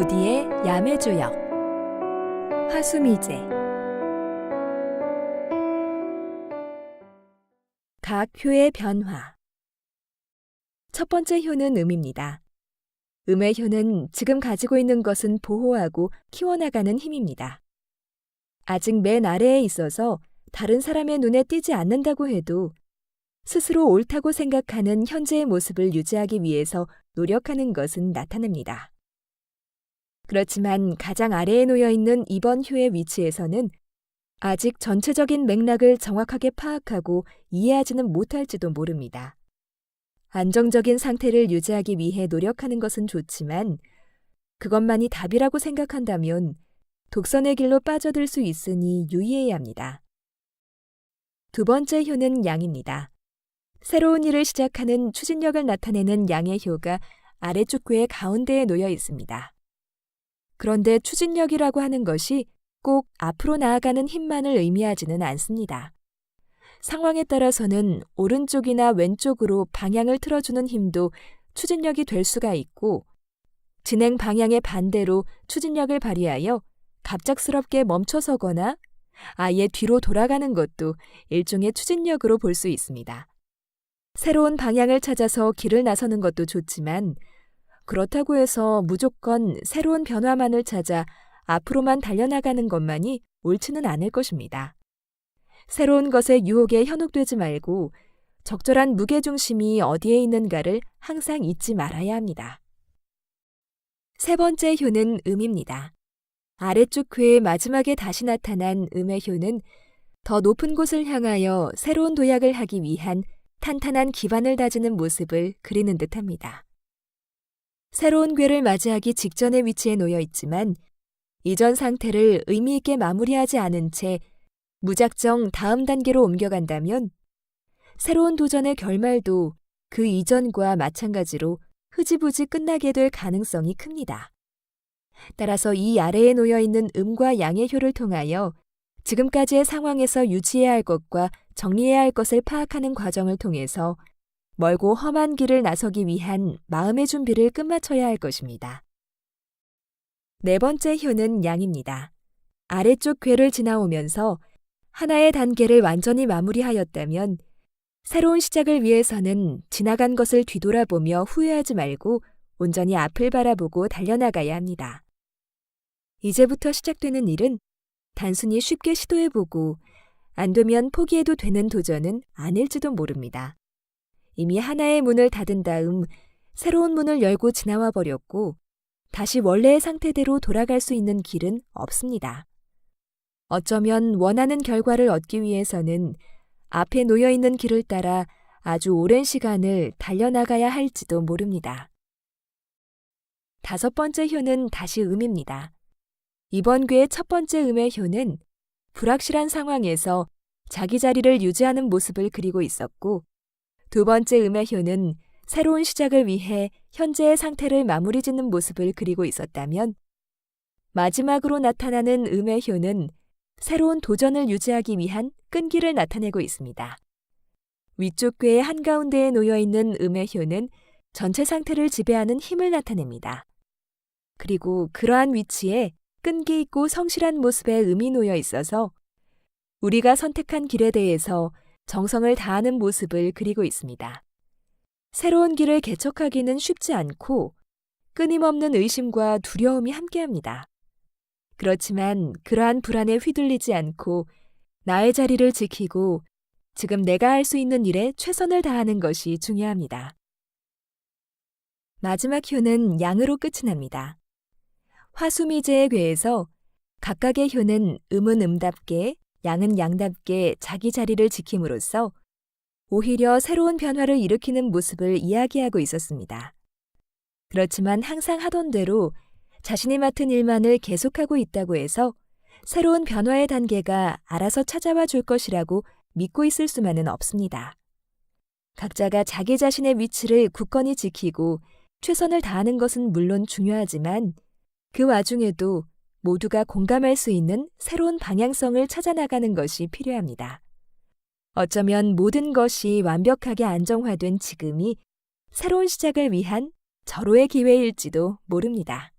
도디의 야매주역 화수미제 각 효의 변화 첫 번째 효는 음입니다. 음의 효는 지금 가지고 있는 것은 보호하고 키워나가는 힘입니다. 아직 맨 아래에 있어서 다른 사람의 눈에 띄지 않는다고 해도 스스로 옳다고 생각하는 현재의 모습을 유지하기 위해서 노력하는 것은 나타납니다. 그렇지만 가장 아래에 놓여 있는 이번 효의 위치에서는 아직 전체적인 맥락을 정확하게 파악하고 이해하지는 못할지도 모릅니다. 안정적인 상태를 유지하기 위해 노력하는 것은 좋지만 그것만이 답이라고 생각한다면 독선의 길로 빠져들 수 있으니 유의해야 합니다. 두 번째 효는 양입니다. 새로운 일을 시작하는 추진력을 나타내는 양의 효가 아래쪽 궤의 가운데에 놓여 있습니다. 그런데 추진력이라고 하는 것이 꼭 앞으로 나아가는 힘만을 의미하지는 않습니다. 상황에 따라서는 오른쪽이나 왼쪽으로 방향을 틀어주는 힘도 추진력이 될 수가 있고, 진행 방향의 반대로 추진력을 발휘하여 갑작스럽게 멈춰서거나 아예 뒤로 돌아가는 것도 일종의 추진력으로 볼 수 있습니다. 새로운 방향을 찾아서 길을 나서는 것도 좋지만 그렇다고 해서 무조건 새로운 변화만을 찾아 앞으로만 달려나가는 것만이 옳지는 않을 것입니다. 새로운 것에 유혹에 현혹되지 말고 적절한 무게중심이 어디에 있는가를 항상 잊지 말아야 합니다. 세 번째 효는 음입니다. 아래쪽 궤의 마지막에 다시 나타난 음의 효는 더 높은 곳을 향하여 새로운 도약을 하기 위한 탄탄한 기반을 다지는 모습을 그리는 듯합니다. 새로운 궤를 맞이하기 직전의 위치에 놓여 있지만 이전 상태를 의미 있게 마무리하지 않은 채 무작정 다음 단계로 옮겨간다면 새로운 도전의 결말도 그 이전과 마찬가지로 흐지부지 끝나게 될 가능성이 큽니다. 따라서 이 아래에 놓여 있는 음과 양의 효를 통하여 지금까지의 상황에서 유지해야 할 것과 정리해야 할 것을 파악하는 과정을 통해서 멀고 험한 길을 나서기 위한 마음의 준비를 끝마쳐야 할 것입니다. 네 번째 효는 양입니다. 아래쪽 궤를 지나오면서 하나의 단계를 완전히 마무리하였다면 새로운 시작을 위해서는 지나간 것을 뒤돌아보며 후회하지 말고 온전히 앞을 바라보고 달려나가야 합니다. 이제부터 시작되는 일은 단순히 쉽게 시도해보고 안 되면 포기해도 되는 도전은 아닐지도 모릅니다. 이미 하나의 문을 닫은 다음 새로운 문을 열고 지나와 버렸고 다시 원래의 상태대로 돌아갈 수 있는 길은 없습니다. 어쩌면 원하는 결과를 얻기 위해서는 앞에 놓여 있는 길을 따라 아주 오랜 시간을 달려나가야 할지도 모릅니다. 다섯 번째 효는 다시 음입니다. 이번 괴의 첫 번째 음의 효는 불확실한 상황에서 자기 자리를 유지하는 모습을 그리고 있었고, 두 번째 음의 효는 새로운 시작을 위해 현재의 상태를 마무리 짓는 모습을 그리고 있었다면, 마지막으로 나타나는 음의 효는 새로운 도전을 유지하기 위한 끈기를 나타내고 있습니다. 위쪽 궤의 한가운데에 놓여 있는 음의 효는 전체 상태를 지배하는 힘을 나타냅니다. 그리고 그러한 위치에 끈기 있고 성실한 모습의 음이 놓여 있어서 우리가 선택한 길에 대해서 정성을 다하는 모습을 그리고 있습니다. 새로운 길을 개척하기는 쉽지 않고 끊임없는 의심과 두려움이 함께합니다. 그렇지만 그러한 불안에 휘둘리지 않고 나의 자리를 지키고 지금 내가 할 수 있는 일에 최선을 다하는 것이 중요합니다. 마지막 효는 양으로 끝이 납니다. 화수미제의 괴에서 각각의 효는 음은 음답게 양은 양답게 자기 자리를 지킴으로써 오히려 새로운 변화를 일으키는 모습을 이야기하고 있었습니다. 그렇지만 항상 하던 대로 자신이 맡은 일만을 계속하고 있다고 해서 새로운 변화의 단계가 알아서 찾아와 줄 것이라고 믿고 있을 수만은 없습니다. 각자가 자기 자신의 위치를 굳건히 지키고 최선을 다하는 것은 물론 중요하지만 그 와중에도 모두가 공감할 수 있는 새로운 방향성을 찾아나가는 것이 필요합니다. 어쩌면 모든 것이 완벽하게 안정화된 지금이 새로운 시작을 위한 절호의 기회일지도 모릅니다.